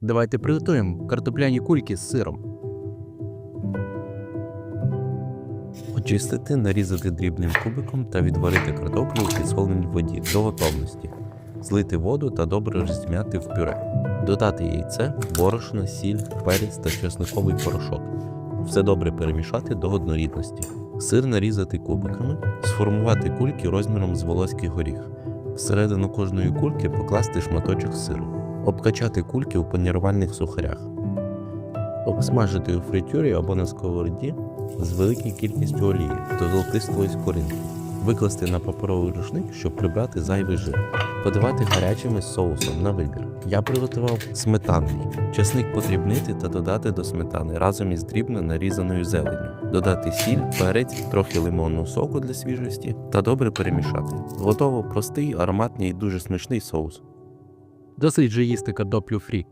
Давайте приготуємо картопляні кульки з сиром. Очистити, нарізати дрібним кубиком та відварити картоплю у підсоленій воді до готовності. Злити воду та добре розм'яти в пюре. Додати яйце, борошно, сіль, перець та чесниковий порошок. Все добре перемішати до однорідності. Сир нарізати кубиками, сформувати кульки розміром з волоський горіх. Всередину кожної кульки покласти шматочок сиру. Обкачати кульки у панірувальних сухарях. Обсмажити у фритюрі або на сковороді з великою кількістю олії до золотистої скоринки. Викласти на паперовий рушник, щоб прибрати зайвий жир. Подавати гарячими соусом на вибір. Я приготував сметанний. Часник подрібнити та додати до сметани разом із дрібно нарізаною зеленню. Додати сіль, перець, трохи лимонного соку для свіжості та добре перемішати. Готово простий, ароматний і дуже смачний соус. Досить же їсти картоплю фрі.